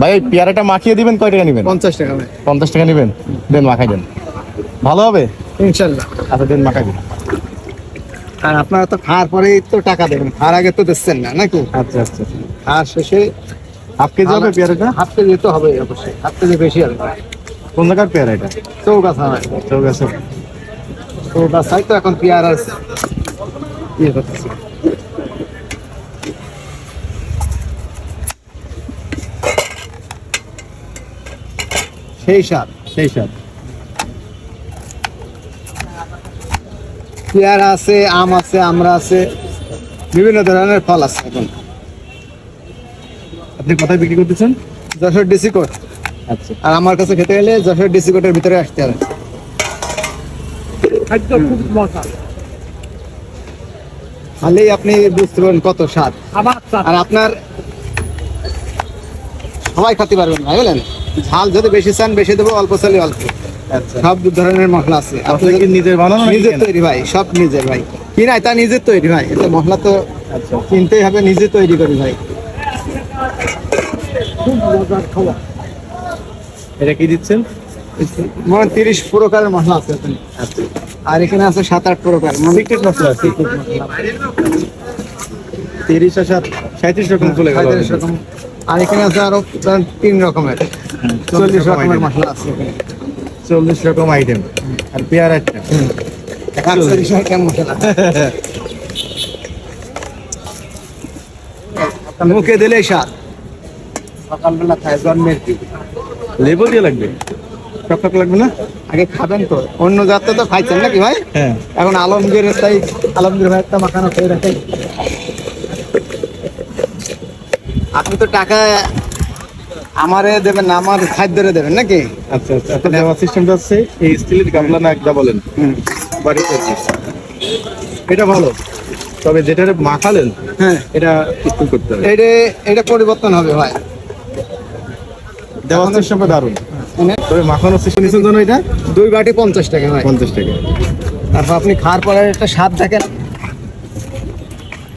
ভাই পেয়ারাটা মাখিয়ে দিবেন কয় টাকা নেবেন? পঞ্চাশ টাকা ভাই। পঞ্চাশ টাকা নেবেন? দেন মাখাই দেন। ভালো হবে? ইনশাল্লাহ। আচ্ছা দেন মাখাই দিন। আর আপনারা তো খাওয়ার পরেই তো টাকা দেবেন খাওয়ার আগে তো দিচ্ছেন না নাকি? আচ্ছা আচ্ছা। খাওয়ার শেষে হাফ কেজি হবে পেয়ারাটা? হাফ কেজি তো হবে অবশ্যই হাফ কেজি বেশি হবে। কোন জায়গার পেয়ারা এটা? চৌগাছা চৌগাছা। চৌগাছাই তো এখন পেয়ারা ইয়ে করতেছে। সেই সেই পেয়ারা আছে আম আছে আমরা আছে বিভিন্ন ধরনের ফল আছে এখন। আপনি কোথায় বিক্রি করতেছেন? যশোর ডিসি কোট আচ্ছা। আর আমার কাছে খেতে গেলে যশোর ডিসি কোটের ভিতরে আসতে হবে। খালেই আপনি বুঝতে পারবেন কত স্বাদ। আর আপনার সবাই খেতে পারবেন ভাই বলেন ঝাল যদি বেশি চান বেশি দেবো অল্প চালে অল্প। সব ধরনের মশলা আছে। আপনি কি নিজের বানানো নিজের তৈরি ভাই সব নিজের ভাই। কি নাই তা নিজের তৈরি ভাই। এটা মশলা তো আচ্ছা। কিনতেই হবে নিজে তৈরি করি ভাই। এটা কি দিচ্ছেন? মনে তিরিশ প্রকারের মশলা আছে। আচ্ছা। আর এখানে আছে সাত আট প্রকার। সিক্রেট মশলা আছে তিরিশ আর সাত সাঁত্রিশ রকম চলে গেল রকম। আর এখানে আছে আরও তিন রকমের। চল্লিশ রকমের মশলা আছে এখানে। চল্লিশ রকম আইটেম। আর পেয়ারা একটা। মুখে দিলেই স্বাদ। সকালবেলা খায় জন্মের কি লেবু দিয়ে লাগবে? টক টক লাগবে না? আগে খাবেন তো। অন্য জাতটা তো খাইছেন নাকি ভাই? হ্যাঁ। এখন আলমগীর তাই আলমগীর ভাই একটা মাখানো খেয়ে রাখে আপনি তো টাকা আমারে দেবেন না আমার খাদ্যরে দেবেন নাকি? আচ্ছা আচ্ছা আপনার দেওয়ার সিস্টেমটা হচ্ছে এই স্টিলের গামলা না একটা বলেন। বাড়িতে। এটা ভালো। তবে যেটা মাখালেন হ্যাঁ। এটা একটু করতে হবে। এটা এটা পরিবর্তন হবে ভাই। দেওয়ার সিস্টেমটা দারুণ। মানে? তবে মাখানোর সিস্টেম জন্য এটা? দুই বাটি পঞ্চাশ টাকা ভাই। পঞ্চাশ টাকা। তারপর আপনি খাওয়ার পরে একটা স্বাদ দেখেন।